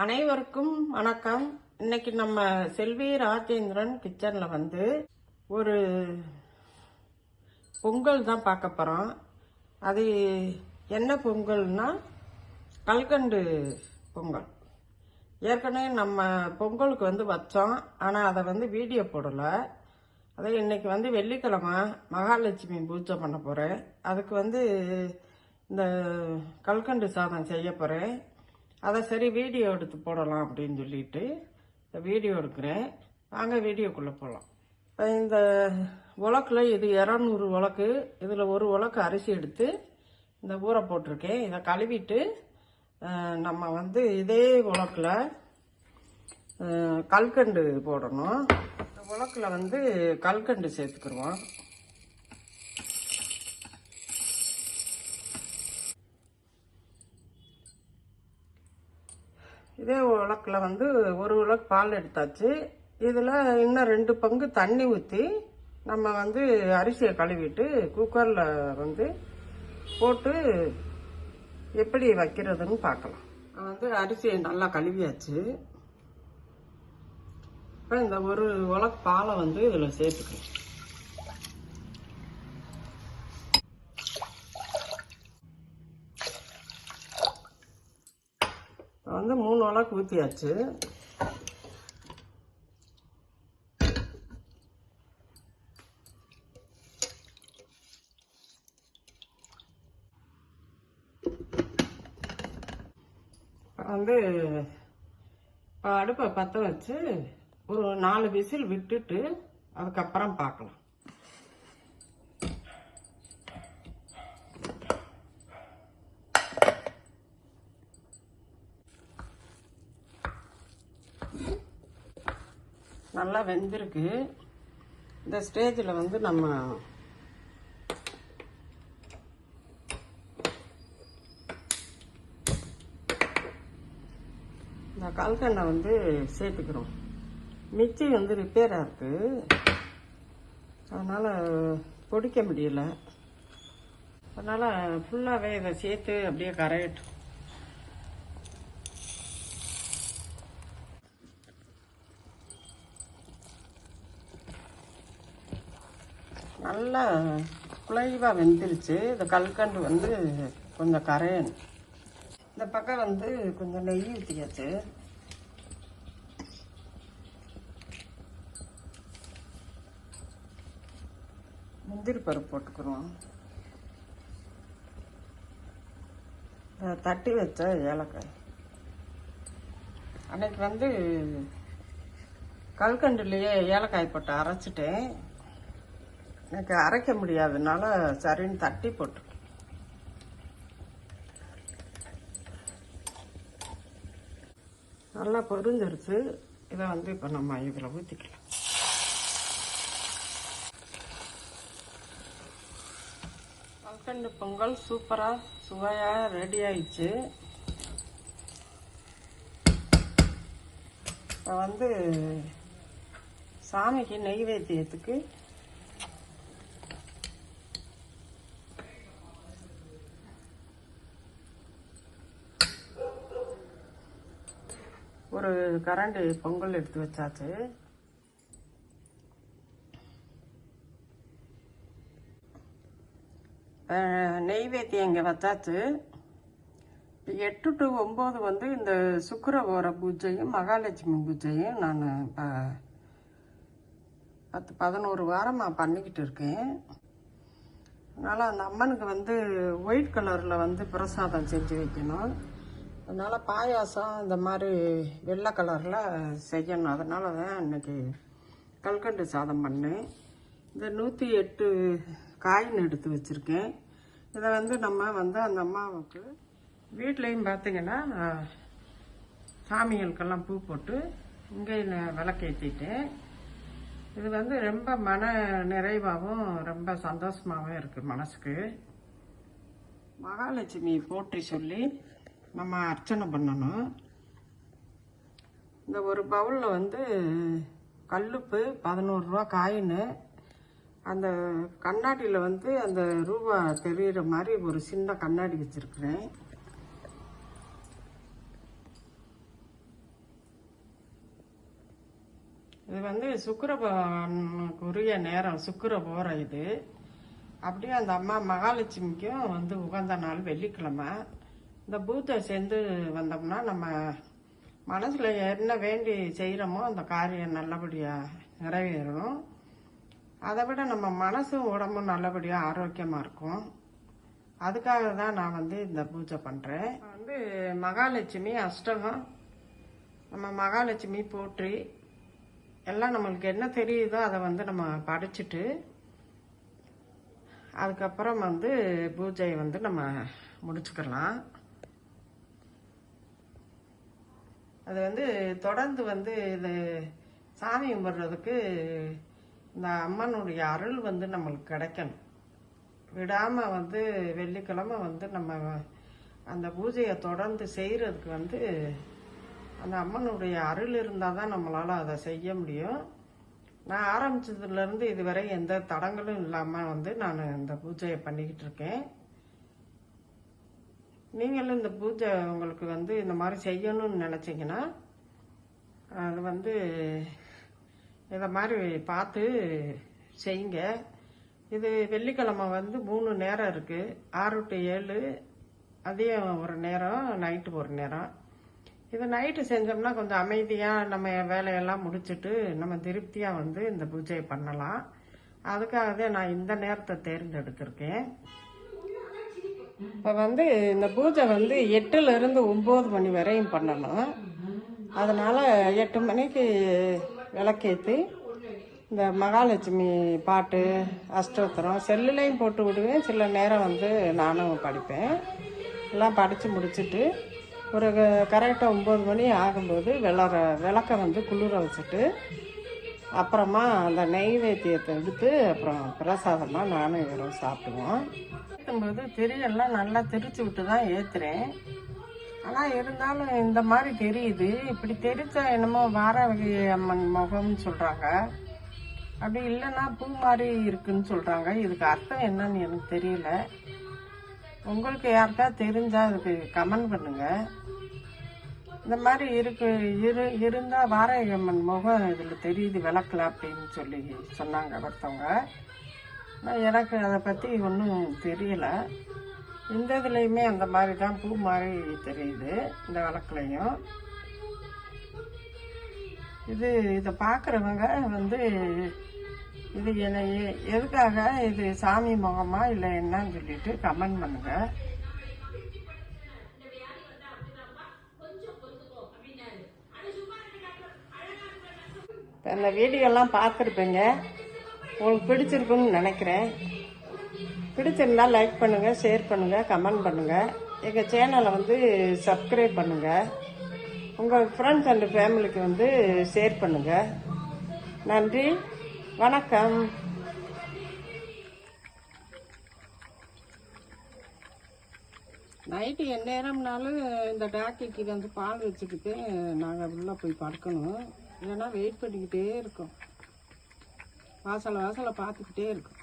அனைவருக்கும் வணக்கம். இன்னைக்கு நம்ம செல்வி ராஜேந்திரன் கிச்சன்ல வந்து ஒரு பொங்கல் தான் பார்க்க போறோம். அது என்ன பொங்கல்னா கல்கண்டு பொங்கல். ஏற்கனவே நம்ம பொங்கலுக்கு வந்து வச்சோம். ஆனால் அதை வந்து வீடியோ போடலை. அதே இன்னைக்கு வந்து வெள்ளிக்கிழமை மகாலட்சுமி பூஜை பண்ண போகிறேன் அதுக்கு வந்து இந்த கல்கண்டு சாதம் செய்ய போகிறேன் அதை சரி வீடியோ எடுத்து போடலாம் அப்படின்னு சொல்லிட்டு வீடியோ எடுக்கிறேன் வாங்க வீடியோக்குள்ளே போகலாம் இந்த உலக்கில் இது இரநூறு உலக்கு இதில் ஒரு உலக்கு அரிசி எடுத்து இந்த ஊற போட்டிருக்கேன். இதை கழுவிட்டு நம்ம வந்து இதே உலக்கில் கல்கண்டு போடணும். இந்த உலக்கில் வந்து கல்கண்டு சேர்த்துக்கிடுவோம். இதே உலக்கில் வந்து ஒரு உலக்கு பால் எடுத்தாச்சு. இதில் இன்னும் ரெண்டு பங்கு தண்ணி ஊற்றி நம்ம வந்து அரிசியை கழுவிட்டு குக்கரில் வந்து போட்டு எப்படி வைக்கிறதுன்னு பார்க்கலாம். வந்து அரிசியை நல்லா கழுவியாச்சு. இப்போ இந்த ஒரு உலக்கு பாலை வந்து இதில் சேர்த்துக்கலாம் இப்போ வந்து மூணு உலக்கு ஊற்றியாச்சு வந்து அடுப்பை பற்ற வச்சு ஒரு நாலு விசில் விட்டுட்டு அதுக்கப்புறம் பார்க்கலாம். நல்லா வெந்திருக்கு. இந்த ஸ்டேஜில் வந்து நம்ம இந்த கல்கண்டை வந்து சேர்த்துக்கிறோம். மிக்சி வந்து ரிப்பேராக இருக்குது அதனால் பொடிக்க முடியல. அதனால் ஃபுல்லாகவே இதை சேர்த்து அப்படியே கரையட்டும். நல்லா குலைவாக வெந்துருச்சு. இந்த கல்கண்டு வந்து கொஞ்சம் கரையணும். இந்த பக்கம் வந்து கொஞ்சம் நெய் ஊற்றியாச்சு முந்திரி பருப்பு போட்டுக்கிறோம். தட்டி வச்ச ஏலக்காய். அன்னைக்கு வந்து கல்கண்டுலேயே ஏலக்காய் போட்டு அரைச்சிட்டேன். எனக்கு அரைக்க முடியாதனால சரின்னு தட்டி போட்டு. நல்லா பொரிஞ்சிருச்சு. இதை வந்து இப்போ நம்ம இதில் ஊற்றிக்கலாம் கல்கண்டு பொங்கல் சூப்பராக சுவையாக ரெடி ஆயிடுச்சு. இப்போ வந்து சாமிக்கு நெய்வேத்தியத்துக்கு ஒரு கரண்டி பொங்கல் எடுத்து வச்சாச்சு. நெய்வேத்தியம் இங்கே வச்சாச்சு. எட்டு டு ஒம்பது வந்து இந்த சுக்கரவோர பூஜையும் மகாலட்சுமி பூஜையும் நான் இப்போ பத்து பதினோரு வாரமாக பண்ணிக்கிட்டு இருக்கேன். அதனால் அந்த அம்மனுக்கு வந்து ஒயிட் கலரில் வந்து பிரசாதம் செஞ்சு வைக்கணும். அதனால் பாயாசம் இந்த மாதிரி வெள்ளை கலரில் செய்யணும். அதனால தான் இன்னைக்கு கல்கண்டு சாதம் பண்ணேன். இந்த நூற்றி எட்டு காயின் எடுத்து வச்சுருக்கேன். இதை வந்து நம்ம வந்து அந்த அம்மாவுக்கு வீட்லேயும் பார்த்திங்கன்னா சாமிகளுக்கெல்லாம் பூ போட்டு இங்கே விளக்கேற்றிட்டேன் இது வந்து ரொம்ப மன நிறைவாகவும் ரொம்ப சந்தோஷமாகவும் இருக்குது மனசுக்கு. மகாலட்சுமி போற்றி சொல்லி நம்ம அர்ச்சனை பண்ணணும். இந்த ஒரு பவுலில் வந்து கல்லுப்பு பதினோருவா காயின்னு அந்த கண்ணாடியில் வந்து அந்த ரூபா தெரிகிற மாதிரி ஒரு சின்ன கண்ணாடி வச்சுருக்குறேன். இது வந்து சுக்கரபவானுக்கு உரிய நேரம் சுக்கர போகிற இது. அப்படியே அந்த அம்மா மகாலட்சுமிக்கும் வந்து உகந்த நாள் வெள்ளிக்கிழமை. இந்த பூத்தை சேர்ந்து வந்தோம்னா நம்ம மனசில் என்ன வேண்டி செய்கிறோமோ அந்த காரியம் நல்லபடியாக நிறைவேறணும். அதை விட நம்ம மனசும் உடம்பும் நல்லபடியாக ஆரோக்கியமாக இருக்கும். அதுக்காக தான் நான் வந்து இந்த பூஜை பண்ணுறேன் வந்து மகாலட்சுமி அஷ்டகம் நம்ம மகாலட்சுமி போற்றி எல்லாம் நம்மளுக்கு என்ன தெரியுதோ அதை வந்து நம்ம படிச்சுட்டு அதுக்கப்புறம் வந்து பூஜையை வந்து நம்ம முடிச்சுக்கலாம். அது வந்து தொடர்ந்து வந்து இது சாமி கும்பிட்றதுக்கு இந்த அம்மனுடைய அருள் வந்து நம்மளுக்கு கிடைக்கணும். விடாமல் வந்து வெள்ளிக்கிழமை வந்து நம்ம அந்த பூஜையை தொடர்ந்து செய்கிறதுக்கு வந்து அந்த அம்மனுடைய அருள் இருந்தால் தான் நம்மளால் அதை செய்ய முடியும். நான் ஆரம்பித்ததுலேருந்து இதுவரை எந்த தடங்களும் இல்லாமல் வந்து நான் இந்த பூஜையை பண்ணிக்கிட்டு இருக்கேன். நீங்களும் இந்த பூஜை உங்களுக்கு வந்து இந்த மாதிரி செய்யணும்னு நினச்சிங்கன்னா அது வந்து இதை மாதிரி பார்த்து செய்யுங்க. இது வெள்ளிக்கிழமை வந்து மூணு நேரம் இருக்குது ஆறு டு ஏழு அதையும் ஒரு நேரம் நைட்டு ஒரு நேரம். இது நைட்டு செஞ்சோம்னா கொஞ்சம் அமைதியாக நம்ம வேலையெல்லாம் முடிச்சுட்டு நம்ம திருப்தியாக வந்து இந்த பூஜையை பண்ணலாம். அதுக்காக தான் நான் இந்த நேரத்தை தேர்ந்தெடுத்திருக்கேன். இப்போ வந்து இந்த பூஜை வந்து எட்டுலேருந்து ஒம்பது மணி வரையும் பண்ணணும் அதனால் எட்டு மணிக்கு விளக்கேற்றி இந்த மகாலட்சுமி பாட்டு அஷ்டோத்திரம் செல்லுலேயும் போட்டு விடுவேன். சில நேரம் வந்து நானும் படிப்பேன். எல்லாம் படித்து முடிச்சுட்டு ஒரு கரெக்டாக ஒம்பது மணி ஆகும்போது விளற விளக்க வந்து குளிர வச்சுட்டு அப்புறமா அந்த நெய்வேத்தியத்தை எடுத்து அப்புறம் பிரசாதமாக நானும் இவரும் சாப்பிடுவோம். ஏற்றும்போது திரியெல்லாம் நல்லா தெரிச்சு விட்டு தான் ஏற்றுறேன் ஆனால் இருந்தாலும் இந்த மாதிரி தெரியுது. இப்படி தெரிச்சா என்னமோ வாராவகி அம்மன் முகம்னு சொல்கிறாங்க அப்படி இல்லைன்னா பூ மாதிரி இருக்குன்னு சொல்கிறாங்க இதுக்கு அர்த்தம் என்னன்னு எனக்கு தெரியல. உங்களுக்கு யாருக்கா தெரிஞ்சால் அதுக்கு கமெண்ட் பண்ணுங்கள் இந்த மாதிரி இருக்கு. இரு இருந்தால் வாராகி முகம் இதில் தெரியுது விளக்கல அப்படின்னு சொல்லி சொன்னாங்க ஒருத்தவங்க. ஆனால் எனக்கு அதை பற்றி ஒன்றும் தெரியலை. இந்த இதுலேயுமே அந்த மாதிரி தான் பூ மாதிரி தெரியுது இந்த விளக்குலையும். இது இதை பார்க்குறவங்க வந்து இது என்ன எதுக்காக இது சாமி முகமா இல்லை என்னன்னு சொல்லிட்டு கமெண்ட் பண்ணுங்கள் இப்போ வீடியோலாம் பார்த்துருப்பேங்க. உங்களுக்கு பிடிச்சிருக்குன்னு நினைக்கிறேன். பிடிச்சிருந்தா லைக் பண்ணுங்கள் ஷேர் பண்ணுங்கள் கமெண்ட் பண்ணுங்கள் எங்கள் சேனலை வந்து சப்ஸ்கிரைப் பண்ணுங்கள் உங்கள் ஃப்ரெண்ட்ஸ் அண்டு ஃபேமிலிக்கு வந்து ஷேர் பண்ணுங்கள் நன்றி வணக்கம். நைட்டு எந்நேரம்னாலும் இந்த டாக்டருக்கு வந்து பால் வச்சுக்கிட்டு நாங்கள் உள்ளே போய் படுக்கணும். இல்லைன்னா வெயிட் பண்ணிக்கிட்டே இருக்கும். வாசலை வாசலை பார்த்துக்கிட்டே இருக்கும்.